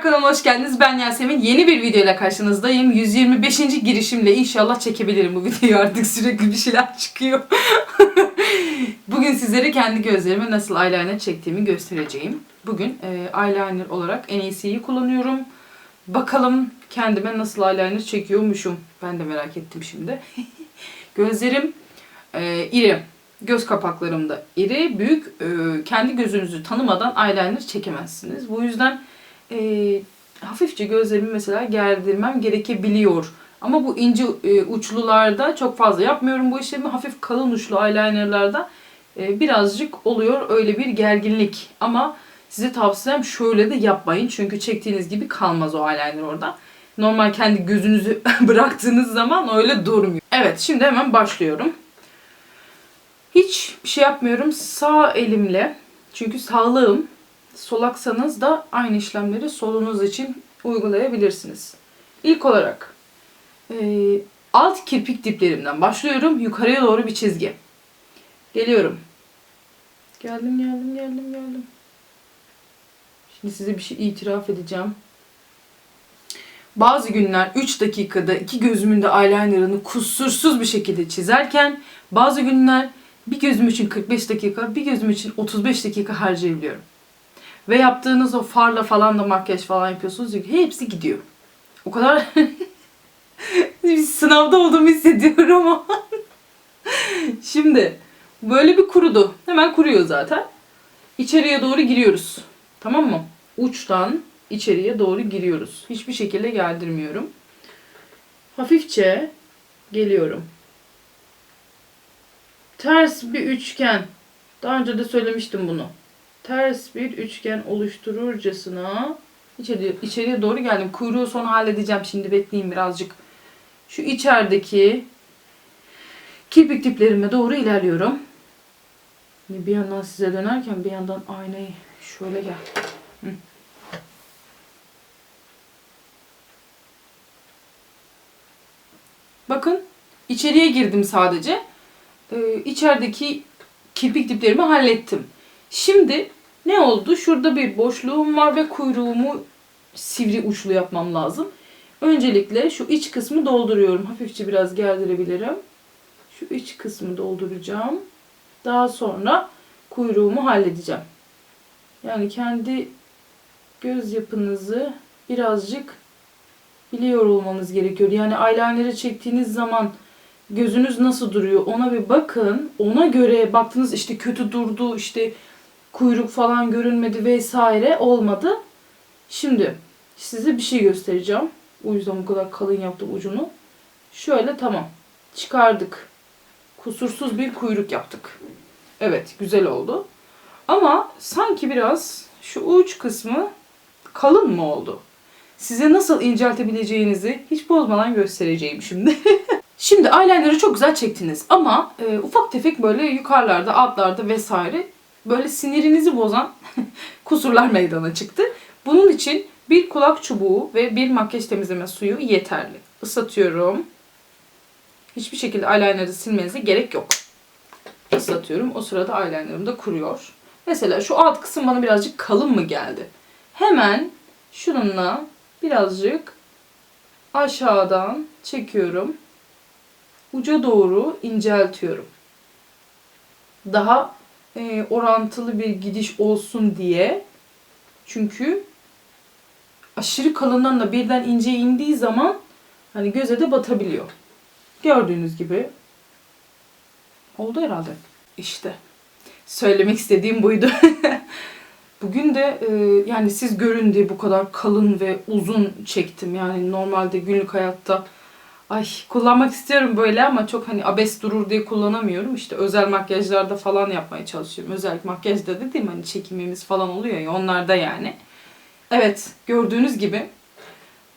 Merhabalar kanalıma hoş geldiniz. Ben Yasemin. Yeni bir videoyla karşınızdayım. 125. girişimle inşallah çekebilirim bu videoyu artık sürekli bir şeyler çıkıyor. Bugün sizlere kendi gözlerime nasıl eyeliner çektiğimi göstereceğim. Bugün e, eyeliner olarak NAC'yi kullanıyorum. Bakalım kendime nasıl eyeliner çekiyormuşum. Ben de merak ettim şimdi. Gözlerim e, iri. Göz kapaklarım da iri, büyük. E, kendi gözünüzü tanımadan eyeliner çekemezsiniz. Bu yüzden e, hafifçe gözlerimi mesela gerdirmem gerekebiliyor. Ama bu ince e, uçlularda çok fazla yapmıyorum bu işlemi. Hafif kalın uçlu eyelinerlarda e, birazcık oluyor öyle bir gerginlik. Ama size tavsiyem şöyle de yapmayın. Çünkü çektiğiniz gibi kalmaz o eyeliner orada. Normal kendi gözünüzü bıraktığınız zaman öyle durmuyor. Evet şimdi hemen başlıyorum. Hiç bir şey yapmıyorum. Sağ elimle çünkü sağlığım solaksanız da aynı işlemleri solunuz için uygulayabilirsiniz. İlk olarak e, alt kirpik diplerimden başlıyorum. Yukarıya doğru bir çizgi. Geliyorum. Geldim geldim geldim geldim. Şimdi size bir şey itiraf edeceğim. Bazı günler 3 dakikada iki gözümün de eyelinerını kusursuz bir şekilde çizerken bazı günler bir gözüm için 45 dakika, bir gözüm için 35 dakika harcayabiliyorum. Ve yaptığınız o farla falan da makyaj falan yapıyorsunuz. ya, Hepsi gidiyor. O kadar sınavda olduğumu hissediyorum ama. Şimdi böyle bir kurudu. Hemen kuruyor zaten. İçeriye doğru giriyoruz. Tamam mı? Uçtan içeriye doğru giriyoruz. Hiçbir şekilde geldirmiyorum. Hafifçe geliyorum. Ters bir üçgen. Daha önce de söylemiştim bunu. Ters bir üçgen oluştururcasına içeriye, içeriye doğru geldim. Kuyruğu sonra halledeceğim. Şimdi bekleyin birazcık. Şu içerideki kirpik diplerime doğru ilerliyorum. Bir yandan size dönerken bir yandan aynayı şöyle gel. Bakın içeriye girdim sadece. Ee, içerideki kirpik diplerimi hallettim. Şimdi ne oldu? Şurada bir boşluğum var ve kuyruğumu sivri uçlu yapmam lazım. Öncelikle şu iç kısmı dolduruyorum. Hafifçe biraz gerdirebilirim. Şu iç kısmı dolduracağım. Daha sonra kuyruğumu halledeceğim. Yani kendi göz yapınızı birazcık biliyor olmanız gerekiyor. Yani eyeliner'ı çektiğiniz zaman gözünüz nasıl duruyor ona bir bakın. Ona göre baktınız işte kötü durdu işte kuyruk falan görünmedi vesaire olmadı. Şimdi size bir şey göstereceğim. O yüzden bu kadar kalın yaptım ucunu. Şöyle tamam. Çıkardık. Kusursuz bir kuyruk yaptık. Evet güzel oldu. Ama sanki biraz şu uç kısmı kalın mı oldu? Size nasıl inceltebileceğinizi hiç bozmadan göstereceğim şimdi. şimdi eyeliner'ı çok güzel çektiniz ama e, ufak tefek böyle yukarılarda, altlarda vesaire böyle sinirinizi bozan kusurlar meydana çıktı. Bunun için bir kulak çubuğu ve bir makyaj temizleme suyu yeterli. Islatıyorum. Hiçbir şekilde eyeliner'ı silmenize gerek yok. Islatıyorum. O sırada eyeliner'ım da kuruyor. Mesela şu alt kısım bana birazcık kalın mı geldi? Hemen şununla birazcık aşağıdan çekiyorum. Uca doğru inceltiyorum. Daha e, orantılı bir gidiş olsun diye. Çünkü aşırı kalından da birden ince indiği zaman hani göze de batabiliyor. Gördüğünüz gibi oldu herhalde. İşte söylemek istediğim buydu. Bugün de e, yani siz görün diye bu kadar kalın ve uzun çektim. Yani normalde günlük hayatta ay kullanmak istiyorum böyle ama çok hani abes durur diye kullanamıyorum. İşte özel makyajlarda falan yapmaya çalışıyorum. Özel makyajda dediğim hani çekimimiz falan oluyor ya onlarda yani. Evet gördüğünüz gibi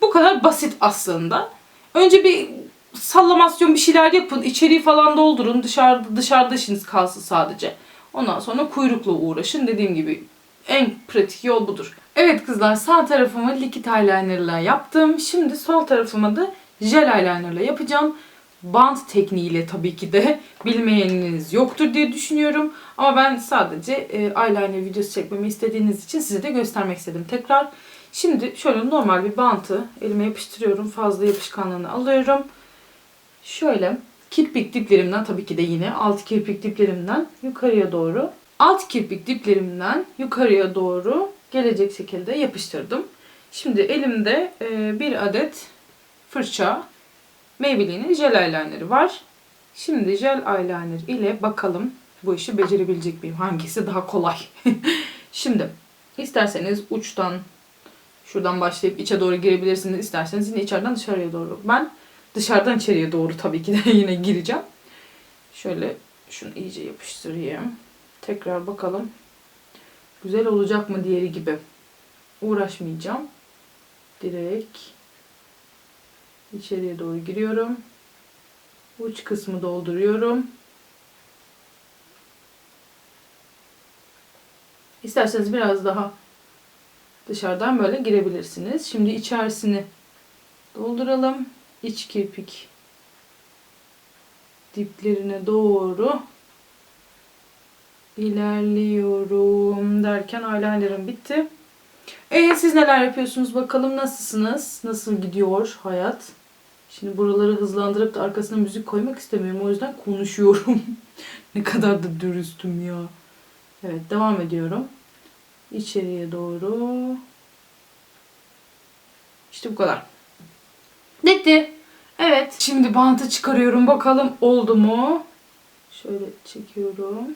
bu kadar basit aslında. Önce bir sallamasyon bir şeyler yapın. içeriği falan doldurun. Dışarıda dışarıda işiniz kalsın sadece. Ondan sonra kuyrukla uğraşın. Dediğim gibi en pratik yol budur. Evet kızlar sağ tarafımı likit eyelinerla yaptım. Şimdi sol tarafımı da jel eyelinerla yapacağım. Bant tekniğiyle tabii ki de bilmeyeniniz yoktur diye düşünüyorum. Ama ben sadece e, eyeliner videosu çekmemi istediğiniz için size de göstermek istedim. Tekrar Şimdi şöyle normal bir bantı elime yapıştırıyorum. Fazla yapışkanlığını alıyorum. Şöyle kirpik diplerimden tabii ki de yine alt kirpik diplerimden yukarıya doğru alt kirpik diplerimden yukarıya doğru gelecek şekilde yapıştırdım. Şimdi elimde e, bir adet fırça Maybelline'in jel eyelinerı var. Şimdi jel eyeliner ile bakalım bu işi becerebilecek miyim? Hangisi daha kolay? Şimdi isterseniz uçtan şuradan başlayıp içe doğru girebilirsiniz. İsterseniz yine içeriden dışarıya doğru. Ben dışarıdan içeriye doğru tabii ki de yine gireceğim. Şöyle şunu iyice yapıştırayım. Tekrar bakalım. Güzel olacak mı diğeri gibi. Uğraşmayacağım. Direkt içeriye doğru giriyorum. Uç kısmı dolduruyorum. İsterseniz biraz daha dışarıdan böyle girebilirsiniz. Şimdi içerisini dolduralım. İç kirpik diplerine doğru ilerliyorum derken eyelinerım bitti. E siz neler yapıyorsunuz bakalım nasılsınız? Nasıl gidiyor hayat? Şimdi buraları hızlandırıp da arkasına müzik koymak istemiyorum. O yüzden konuşuyorum. ne kadar da dürüstüm ya. Evet devam ediyorum. İçeriye doğru. İşte bu kadar. Bitti. Evet. Şimdi bantı çıkarıyorum. Bakalım oldu mu? Şöyle çekiyorum.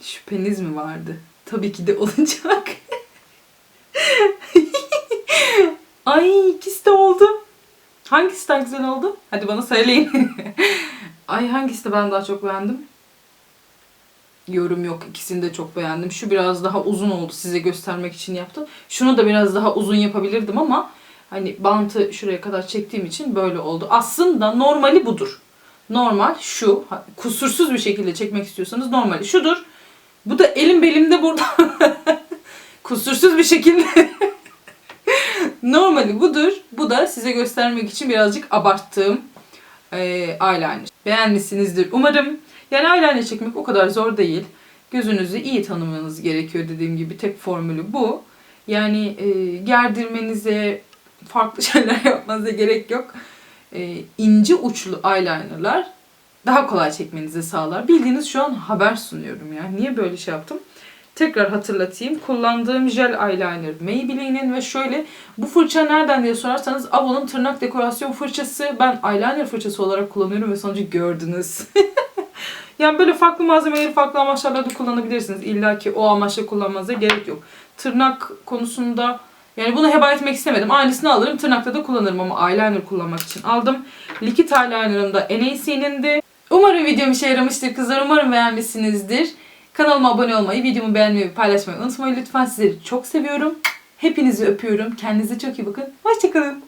Şüpheniz mi vardı? Tabii ki de olacak. Ay ikisi de oldu. Hangisi daha güzel oldu? Hadi bana söyleyin. Ay hangisi de ben daha çok beğendim? Yorum yok. İkisini de çok beğendim. Şu biraz daha uzun oldu. Size göstermek için yaptım. Şunu da biraz daha uzun yapabilirdim ama hani bantı şuraya kadar çektiğim için böyle oldu. Aslında normali budur. Normal şu. Kusursuz bir şekilde çekmek istiyorsanız normali şudur. Bu da elim belimde burada. Kusursuz bir şekilde. Normali budur. Bu da size göstermek için birazcık abarttığım e, eyeliner. Beğenmişsinizdir umarım. Yani eyeliner çekmek o kadar zor değil. Gözünüzü iyi tanımanız gerekiyor dediğim gibi. Tek formülü bu. Yani e, gerdirmenize, farklı şeyler yapmanıza gerek yok. E, ince uçlu eyelinerlar daha kolay çekmenizi sağlar. Bildiğiniz şu an haber sunuyorum ya. Niye böyle şey yaptım? Tekrar hatırlatayım. Kullandığım jel eyeliner Maybelline'in ve şöyle bu fırça nereden diye sorarsanız Avon'un tırnak dekorasyon fırçası. Ben eyeliner fırçası olarak kullanıyorum ve sonucu gördünüz. yani böyle farklı malzemeleri farklı amaçlarla da kullanabilirsiniz. İlla ki o amaçla kullanmanıza gerek yok. Tırnak konusunda yani bunu heba etmek istemedim. Aynısını alırım tırnakta da kullanırım ama eyeliner kullanmak için aldım. Likit eyelinerım da NAC'nin de. Umarım videom işe yaramıştır kızlar. Umarım beğenmişsinizdir. Kanalıma abone olmayı, videomu beğenmeyi paylaşmayı unutmayın lütfen. Sizleri çok seviyorum. Hepinizi öpüyorum. Kendinize çok iyi bakın. Hoşçakalın.